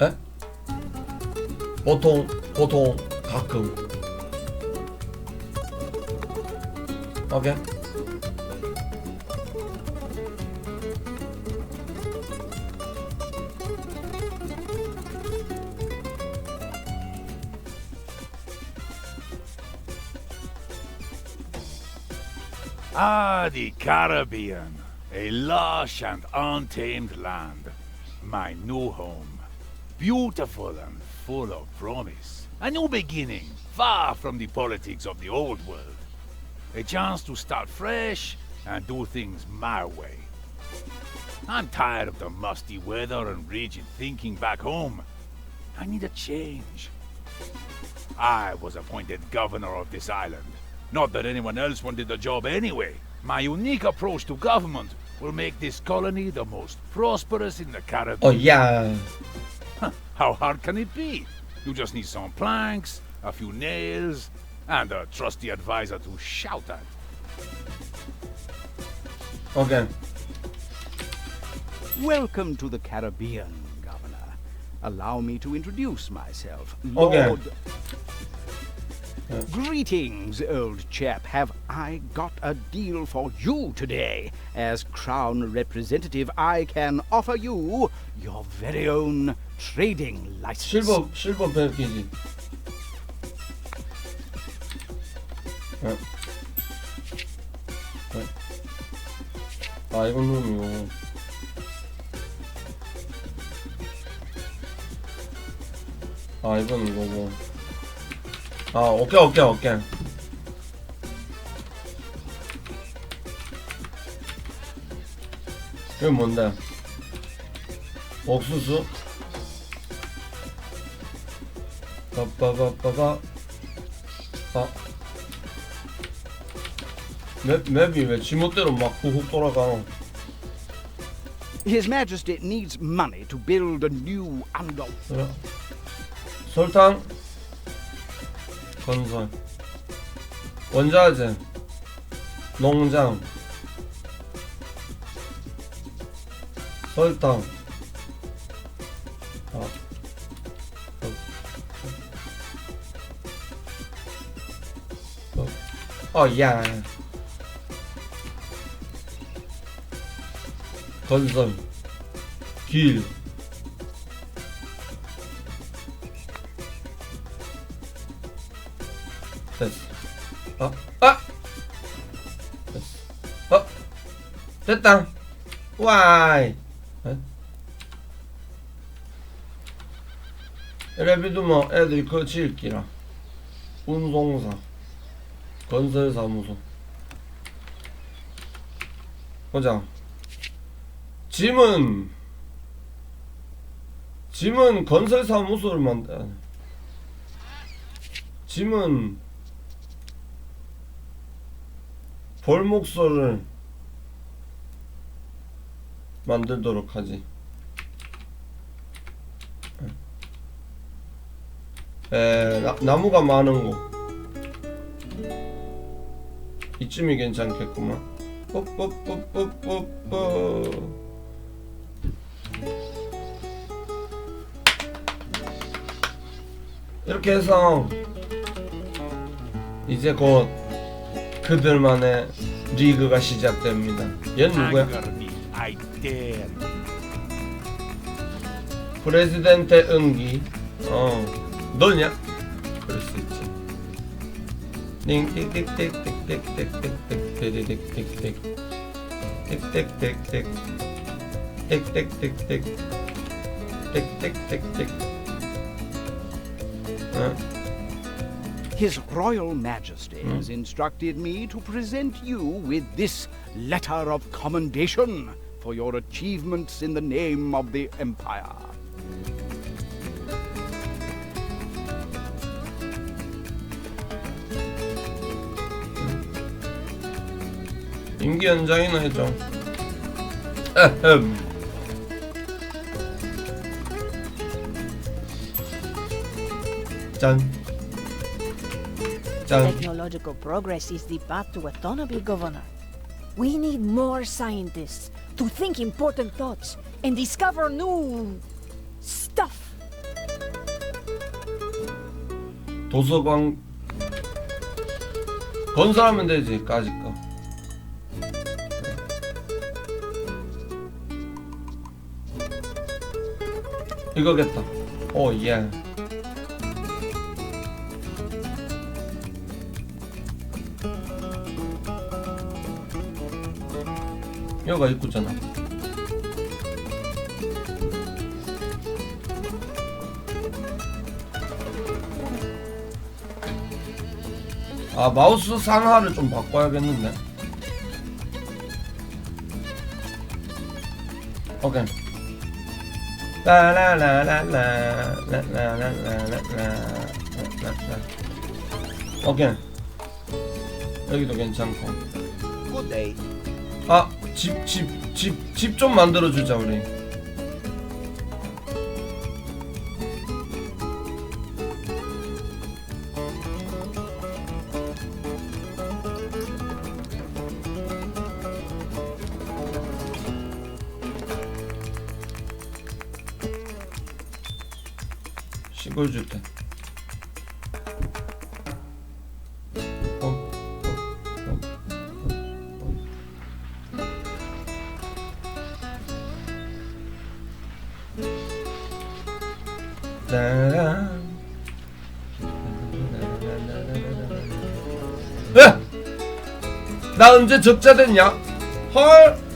에? 보통 보통 가끔 오케이 Ah, the Caribbean, a lush and untamed land. My new home. Beautiful and full of promise. A new beginning, far from the politics of the old world. A chance to start fresh and do things my way. I'm tired of the musty weather and rigid thinking back home. I need a change. I was appointed governor of this island. Not that anyone else wanted the job anyway. My unique approach to government will make this colony the most prosperous in the Caribbean. Oh, 어야 how hard can it be? You just need some planks, a few nails, and a trusty advisor to shout at. Okay. Welcome to the Caribbean, Governor. Allow me to introduce myself, Lord okay. Greetings, old chap. Have I got a deal for you today? As Crown representative, I can offer you your very own trading license. Şurbom, şurbom bölgesi. Ayrılmıyor. Ayrılmıyor. 아 어깨 어깨 어깨 이건 뭔데? 옥수수? 빠빠빠빠빠 아. 맵, 맵이 왜 지멋대로 막 후훅 돌아가? His Majesty needs money to build a new under. 어? 설탕? 건설 원자재 농장 설탕 아. 어. 어. 어, 야. 건설 길 됐어. 어? 아! 됐어. 어? 됐다. 와이. 에? 레비도 뭐 애들이 그거 지을기라. 운송사. 건설사무소. 보자. 짐은 짐은 건설사무소를 만들. 짐은 벌목소를 만들도록 하지. 에, 나, 나무가 많은 곳. 이쯤이 괜찮겠구만. 뽀뽀뽀뽀뽀뽀. 이렇게 해서 이제 곧 그들만의 리그가 시작됩니다. 얘 누구야? 프레지덴테 응기. 어, 너냐? 그럴 수 있지. 어? His Royal Majesty has instructed me to present you with this letter of commendation for your achievements in the name of the Empire. 임기 연장이나 해줘. 에헴. 짠. Technological progress is the path to autonomy, Governor. We need more scientists to think important thoughts and discover new stuff. 도서관 건설하면 되지 까짓 거. 이거겠다. 오 예. Yeah. 컬러가 예쁘잖아 아 마우스 상하를 좀 바꿔야겠는데 오케이 오케이 여기도 괜찮고 아 집 집 집 집 좀 만들어 주자 우리. 시골 주택 에! 나 언제 적자 됐냐? 헐!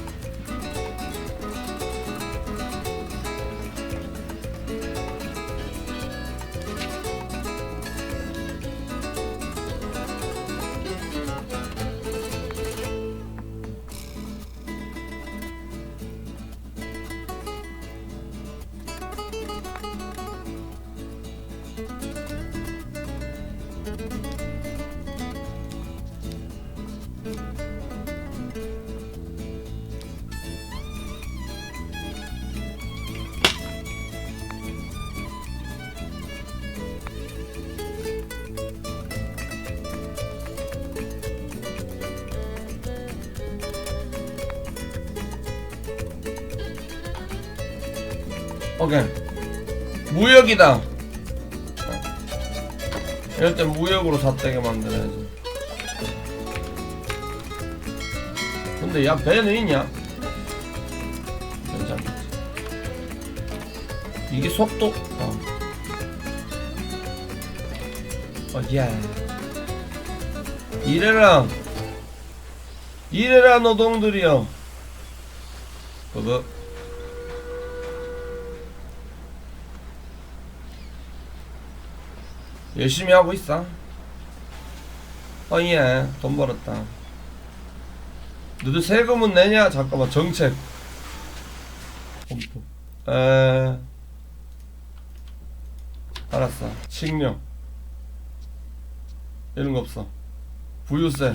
오케이. 무역이다. 이럴 땐 무역으로 삿대게 만들어야지. 근데 야 배는 있냐? 괜찮겠지. 이게 속도? 어. 어, 예. 이래라. 이래라 노동들이여. 그거. 열심히 하고 있어. 어예, 돈 벌었다. 너도 세금은 내냐? 잠깐만, 정책. 에. 알았어. 칙령. 이런 거 없어. 부유세.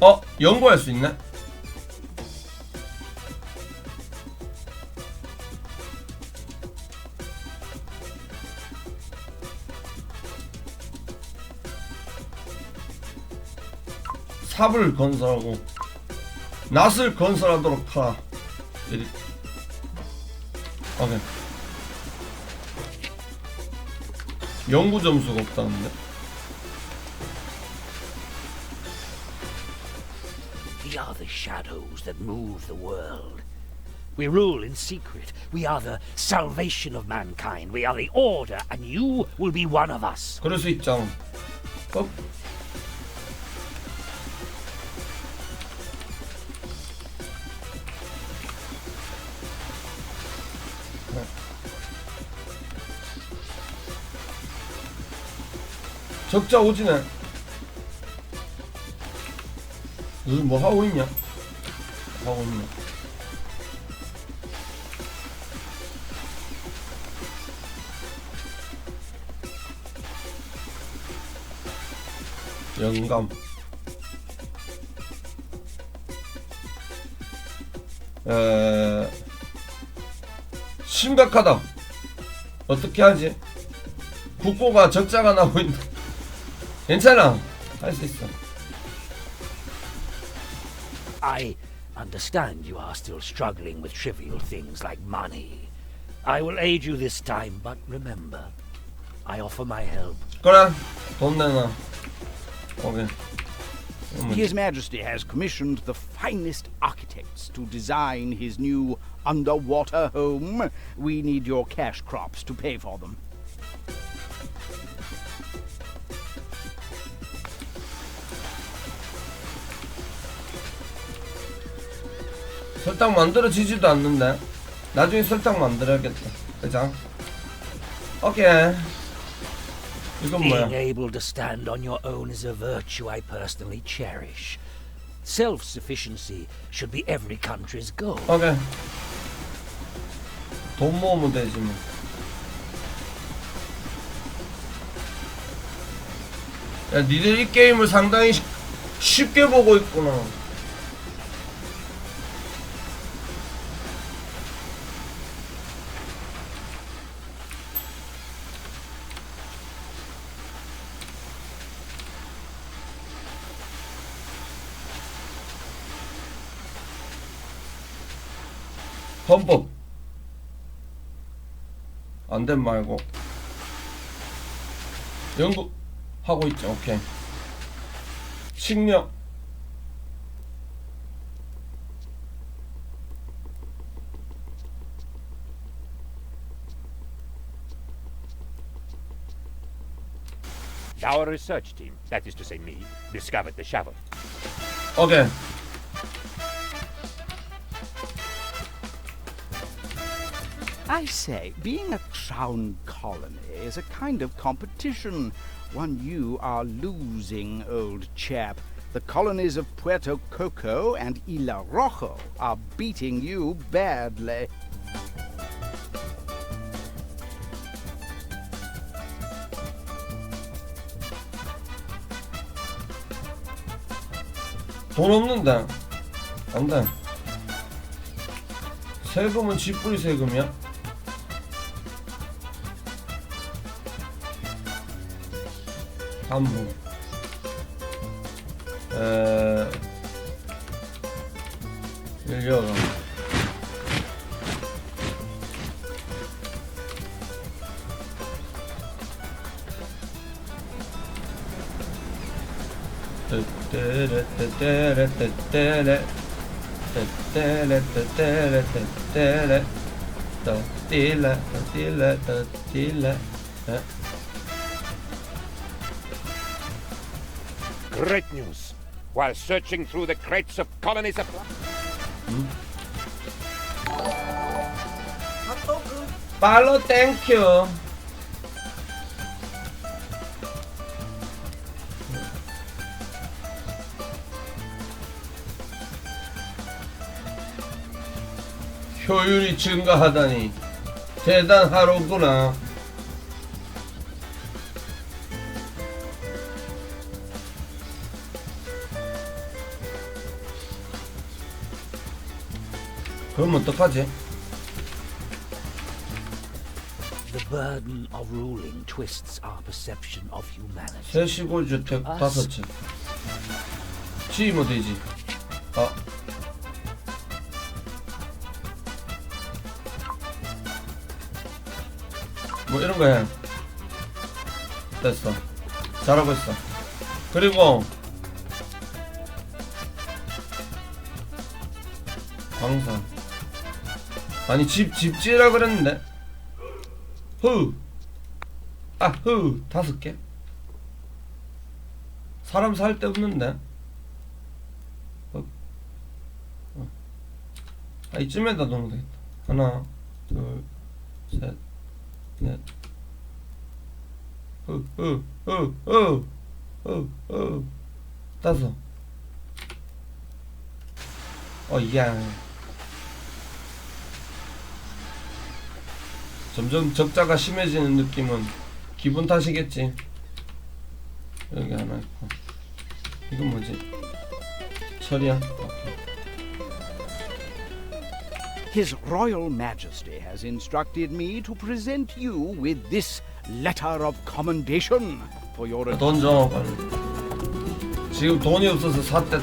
어? 연구할 수 있네? 삽을 건설하고 낫을 건설하도록 하라. 이리. 오케이. 연구 점수가 없다는데? We are the shadows that move the world. We rule in secret. We are the salvation of mankind. We are the order, and you will be one of us. 그럴 수 있잖아. 어? 적자 오지네. 너뭐 하고 있냐? 하고 있네. 영감. 에... 심각하다. 어떻게 하지? 국고가 적자가 나고 있는. 괜찮아. 할 수 있어. I Understand you are still struggling with trivial things like money. I will aid you this time, but remember, I offer my help. 그래 돈 내놔 오케이 이거 뭐지? His Majesty has commissioned the finest architects to design his new underwater home. We need your cash crops to pay for them. 설탕 만들어지지도 않는데 나중에 설탕 만들어야겠다 그죠? 오케이 이건 뭐야 Being able to stand on your own is a virtue I personally cherish. Self sufficiency should be every country's goal. 오케이 돈 모으면 되지 뭐 야, 니들 이 게임을 상당히 쉽- 쉽게 보고 있구나. 헌법. 안된 말고. 연구 하고 있죠. 오케이. 식량. Our research team, that is to say me, discovered the shovel. 오 I say, being a crown colony is a kind of competition. One you are losing, old chap. The colonies of Puerto Coco and Isla Rojo are beating you badly. 돈 돼. 세금은 쥐뿌리 세금이야? 한부. 에. 일려가. 떼떼레떼떼 Great news! While searching through the crates of colony supply. 팔로 땡큐 효율이 증가하다니 대단하로구나 그럼 어떡하지? The burden of ruling twists our perception of humanity. 새 시골 주택 아, 다섯 채. 지으면 되지. 아. 뭐 이런 거 해. 됐어. 잘하고 있어. 그리고 광산. 아니 집 집지라 그랬는데. 흐. 아, 흐. 다섯 개. 사람 살 데 없는데. 어. 어. 아, 이쯤에다 넣으면 되겠다. 하나, 둘, 셋, 넷. 흐, 흐, 흐, 흐, 흐, 흐. 다섯. 어, 야. 점점 적자가 심해지는 느낌은 기분 탓이겠지. 여기 하나 있고. 이건 뭐지? 철이야? 오케이. His Royal Majesty has instructed me to present you with this letter of commendation for your 돈 줘, 빨리. 지금 돈이 없어서 삿댔다.